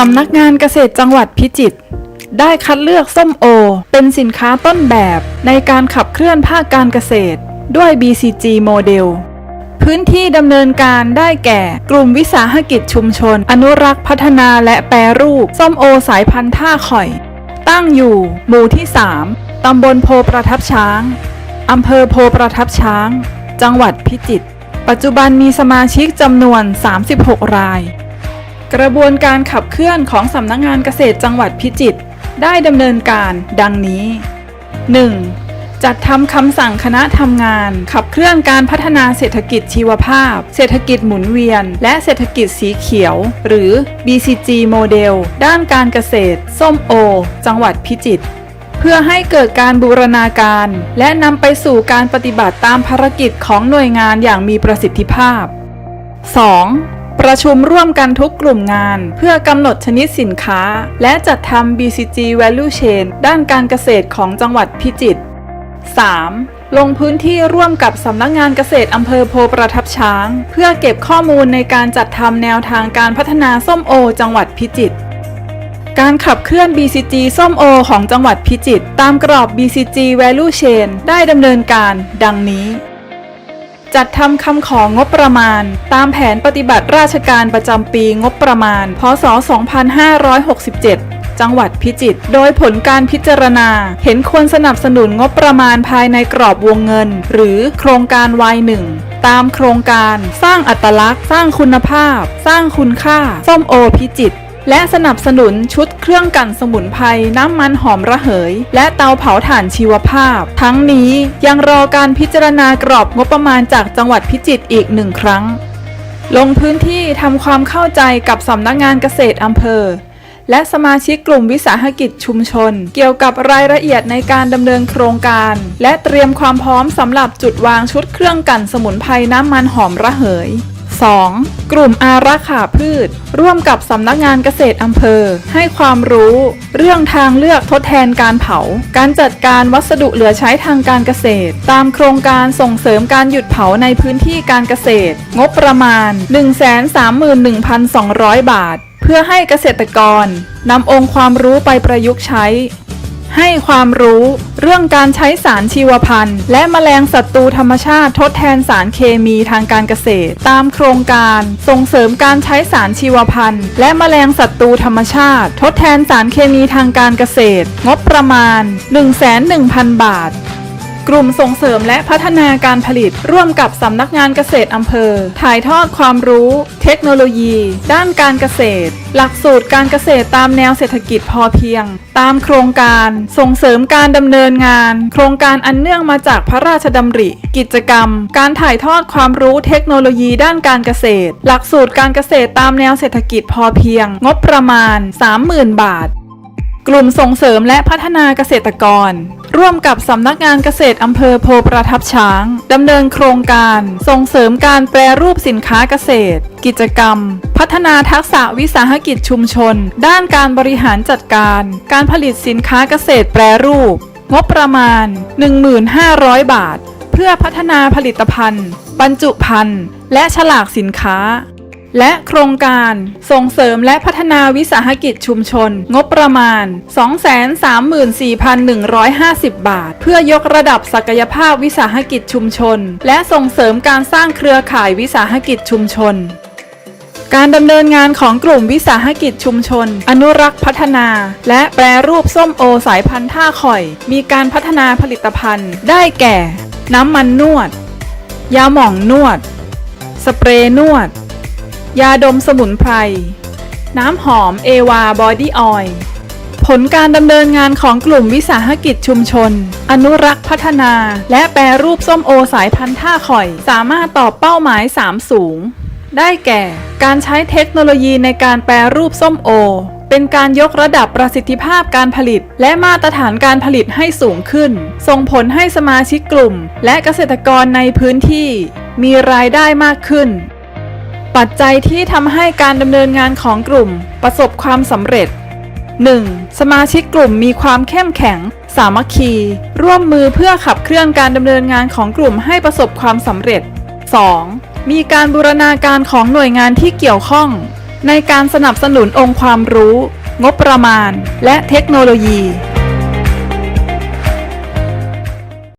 สำนักงานเกษตรจังหวัดพิจิตรได้คัดเลือกส้มโอ เป็นสินค้าต้นแบบในการขับเคลื่อนภาคการเกษตร ด้วย BCG โมเดลพื้นที่ดำเนินการได้แก่ กลุ่มวิสาหกิจชุมชน อนุรักษ์พัฒนาและแปรรูป ส้มโอสายพันธุ์ท่าข่อย ตั้งอยู่ หมู่ที่ 3 ตำบลโพประทับช้าง อำเภอโพประทับช้าง จังหวัดพิจิตร ปัจจุบันมีสมาชิกจำนวน 36 ราย กระบวนการขับเคลื่อนของสำนักงงานเกษตรจังหวัดพิจิตรได้ดำเนินการดังนี้ 1. จัดทำคำสั่งคณะทำงาน ขับเคลื่อนการพัฒนาเศรษฐกิจชีวภาพ เศรษฐกิจหมุนเวียน และเศรษฐกิจสีเขียว หรือ BCG โมเดล ด้านการเกษตร ส้มโอ จังหวัดพิจิตรเพื่อให้เกิดการบูรณาการ และนำไปสู่การปฏิบัติตามภารกิจของหน่วยงานอย่างมีประสิทธิภาพ 2. ประชุมร่วมกันทุกกลุ่มงาน เพื่อกำหนดชนิดสินค้า และจัดทำ BCG Value Chain ด้านการเกษตรของจังหวัดพิจิตร 3. ลงพื้นที่ร่วมกับสำนักงานเกษตรอำเภอโพประทับช้าง เพื่อเก็บข้อมูลในการจัดทำแนวทางการพัฒนาส้มโอ จังหวัดพิจิตรการขับเคลื่อน BCG ส้มโอ ของจังหวัดพิจิตรตามกรอบ BCG Value Chain ได้ดำเนินการ ดังนี้ จัดทำคำของบประมาณ ตามแผนปฏิบัติราชการประจำปีงบประมาณ พศ 2567จังหวัดพิจิตร โดยผลการพิจารณา เห็นควรสนับสนุนงบประมาณภายในกรอบวงเงิน หรือโครงการวายหนึ่ง ตามโครงการ สร้างอัตลักษณ์ สร้างคุณภาพ สร้างคุณค่า ส้มโอพิจิตร และสนับสนุนชุดเครื่องกันสมุนไพรน้ำมันหอมระเหย และเตาเผาถ่านชีวภาพ ทั้งนี้ยังรอการพิจารณากรอบงบประมาณจากจังหวัดพิจิตรอีกหนึ่งครั้ง ลงพื้นที่ทำความเข้าใจกับสำนักงานเกษตรอำเภอ และสมาชิกกลุ่มวิสาหกิจชุมชน เกี่ยวกับรายละเอียดในการดำเนินโครงการ และเตรียมความพร้อมสำหรับจุดวางชุดเครื่องกันสมุนไพรน้ำมันหอมระเหย 2. กลุ่มอารักขาพืช ร่วมกับสำนักงานเกษตรอำเภอ ให้ความรู้ เรื่องทางเลือกทดแทนการเผา การจัดการวัสดุเหลือใช้ทางการเกษตร ตามโครงการส่งเสริมการหยุดเผาในพื้นที่การเกษตร งบประมาณ 131,200 บาท เพื่อให้เกษตรกรนำองค์ความรู้ไปประยุกต์ใช้ ให้ความรู้เรื่องการใช้สารชีวพันธุ์ และแมลงศัตรูธรรมชาติทดแทนสารเคมีทางการเกษตร ตามโครงการส่งเสริมการใช้สารชีวพันธุ์ และแมลงศัตรูธรรมชาติ ทดแทนสารเคมีทางการเกษตร งบประมาณ 1,100,000 บาท กลุ่มส่งเสริมและพัฒนาการผลิต ร่วมกับสำนักงานเกษตรอำเภอ ถ่ายทอดความรู้ เทคโนโลยี ด้านการเกษตร หลักสูตรการเกษตรตามแนวเศรษฐกิจพอเพียง ตามโครงการ ส่งเสริมการดำเนินงาน โครงการอันเนื่องมาจากพระราชดำริ กิจกรรม การถ่ายทอดความรู้เทคโนโลยีด้านการเกษตร หลักสูตรการเกษตรตามแนวเศรษฐกิจพอเพียง งบประมาณ 30,000 บาท กลุ่มส่งเสริมและพัฒนาเกษตรกร ร่วมกับสำนักงานเกษตรอำเภอโพประทับช้างดำเนินโครงการ ส่งเสริมการแปรรูปสินค้าเกษตร กิจกรรม พัฒนาทักษะวิสาหกิจชุมชน ด้านการบริหารจัดการ การผลิตสินค้าเกษตรแปรรูป งบประมาณ 1,500 บาท เพื่อพัฒนาผลิตภัณฑ์ บรรจุภัณฑ์และฉลากสินค้า และโครงการส่งเสริมและพัฒนาวิสาหกิจชุมชน งบประมาณ 234,150 บาท เพื่อยกระดับศักยภาพวิสาหกิจชุมชน และส่งเสริมการสร้างเครือข่ายวิสาหกิจชุมชนการดำเนินงานของกลุ่มวิสาหกิจชุมชน อนุรักษ์พัฒนา และแปรรูปส้มโอสายพันธุ์ท่าข่อย มีการพัฒนาผลิตภัณฑ์ ได้แก่ น้ำมันนวด ยาหม่องนวด สเปรย์นวด ยาดมสมุนไพร น้ำหอมเอวาบอดี้ออยล์ผลการดำเนินงานของกลุ่มวิสาหกิจชุมชน อนุรักษ์พัฒนา และแปรรูปส้มโอสายพันธุ์ท่าข่อย สามารถตอบเป้าหมาย 3 สูง ได้แก่ การใช้เทคโนโลยีในการแปรรูปส้มโอ เป็นการยกระดับประสิทธิภาพการผลิต และมาตรฐานการผลิตให้สูงขึ้น ส่งผลให้สมาชิกกลุ่ม และเกษตรกรในพื้นที่ มีรายได้มากขึ้น ปัจจัยที่ทำให้การดำเนินงานของกลุ่มประสบความสำเร็จ 1. สมาชิกกลุ่มมีความเข้มแข็ง สามัคคี ร่วมมือเพื่อขับเคลื่อนการดำเนินงานของกลุ่มให้ประสบความสำเร็จ 2. มีการบูรณาการของหน่วยงานที่เกี่ยวข้อง ในการสนับสนุนองค์ความรู้ งบประมาณ และเทคโนโลยี